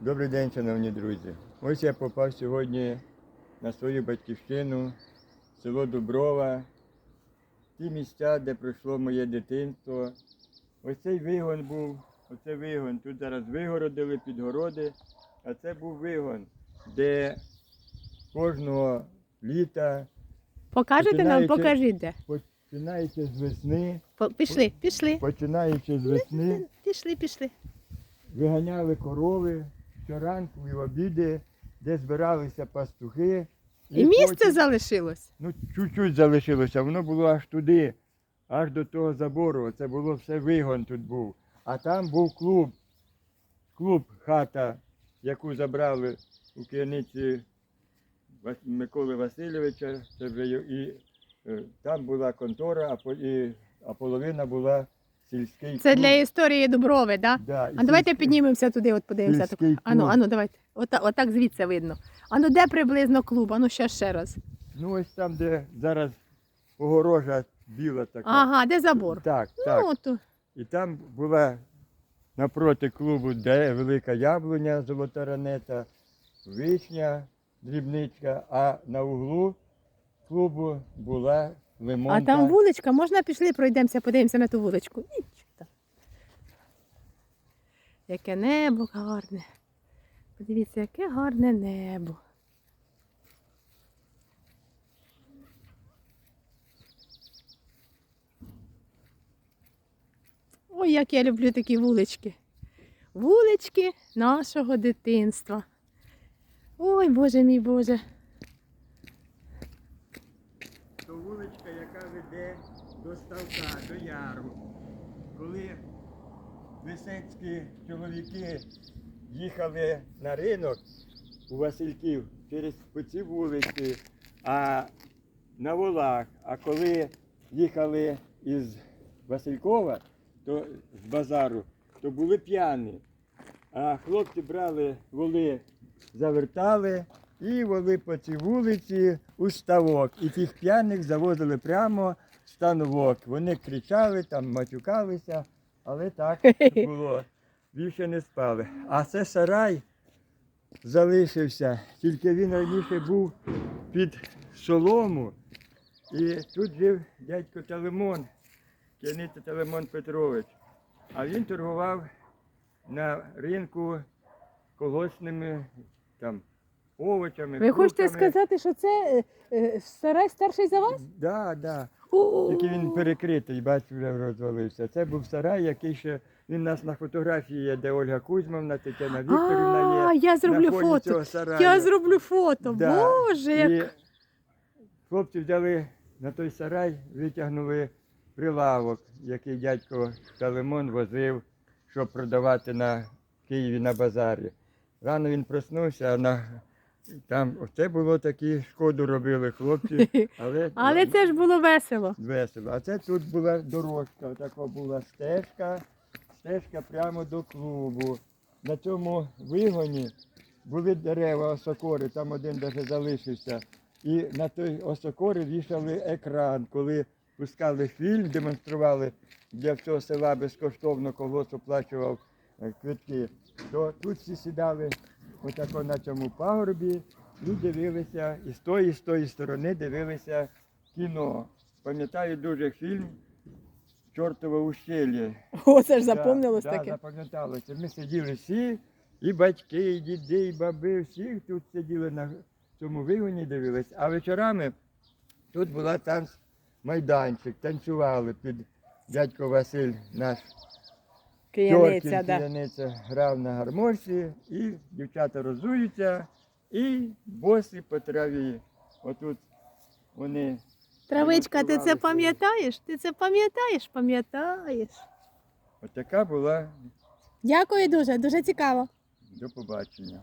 Добрий день, шановні друзі. Ось я попав сьогодні на свою батьківщину, село Дуброва, ті місця, де пройшло моє дитинство. Ось цей вигон був, оце вигон. Тут зараз вигородили підгороди, а це був вигон, де кожного літа, Покажете нам, покажіть де. починаючи з весни, Пішли, пішли. починаючи з весни, Пішли, пішли. виганяли корови щоранку і в обіди, де збиралися пастухи. І місце потім- залишилось. Ну, чуть-чуть залишилося, воно було аж туди, аж до того забору. Це було все вигон тут був. А там був клуб. Клуб, хата, яку забрали у керівниці Миколи Васильовича. Це вже і, е, там була контора, а, і, а половина була сільський Це клуб. для історії Дуброви, да? Да, і А давайте сільський- піднімемося туди, от подивимося. Сільський Ану, клуб. ану, давайте. Ота, отак звідси видно. Ану, де приблизно клуб? Ану, ще ще раз. Ну ось там, де зараз огорожа біла така. Ага, де забор? Так, так. Ну, то. І там була напроти клубу, де велика яблуня, золота ранета, вишня, дрібничка, а на углу клубу була лимонка. А там вуличка, можна пішли, пройдемося, подивимося на ту вуличку. Нічого. Яке небо гарне. Подивіться, яке гарне небо. Ой, як я люблю такі вулички. Вулички нашого дитинства. Ой, Боже мій Боже. То вуличка, яка веде до ставка, до яру. Коли висецькі чоловіки їхали на ринок у Васильків через ці вулиці, а на волах, а коли їхали із Василькова, то з базару, то були п'яні. А хлопці брали воли, завертали і воли по цій вулиці у ставок. І тих п'яних завозили прямо в становок. Вони кричали, там матюкалися, але так було. Більше не спали. А це сарай залишився, тільки він раніше був під солому. І тут жив дядько Телемон, Кеніта Телемон Петрович. А він торгував на ринку колосними там овочами. Ви хочете фруктами. сказати, що це е, е, сарай старший за вас? Да, да. Тільки він перекритий, бачу, вже розвалився. Це був сарай, який ще він у нас на фотографії є, де Ольга Кузьмовна, Тетяна Вікторівна А, є. я зроблю на фоні фото. Цього сараю. Я зроблю фото. Да. Боже, як І хлопці взяли на той сарай, витягнули прилавок, який дядько Талимон возив, щоб продавати на Києві на базарі. Рано він проснувся, а на там оце було такі шкоду робили хлопці, але, Але це ж було весело. весело. А це тут була дорожка, така була стежка, стежка прямо до клубу. На цьому вигоні були дерева осокори, там один навіть залишився. І на той осокори вішали екран, коли пускали фільм, демонстрували для всього села безкоштовно, колгосп оплачував е, квитки. То тут всі сідали отако на цьому пагорбі і дивилися, і з тої, і з тої сторони дивилися кіно. Пам'ятаю дуже фільм Чортове ущелье. О, це ж Да, запомнилось да, таке. запам'яталося. Ми сиділи всі, і батьки, і діди, і баби, всі тут сиділи на цьому вигоні, дивились. А вечорами тут була танц майданчик, танцювали під дядько Василь, наш Кияниця, да. кияниця, грав на гармосі, і дівчата розуються, і боси по траві. Отут вони. Травичка, ти це пам'ятаєш? Ти це пам'ятаєш? Пам'ятаєш. Отака була Дякую дуже, дуже цікаво. до побачення.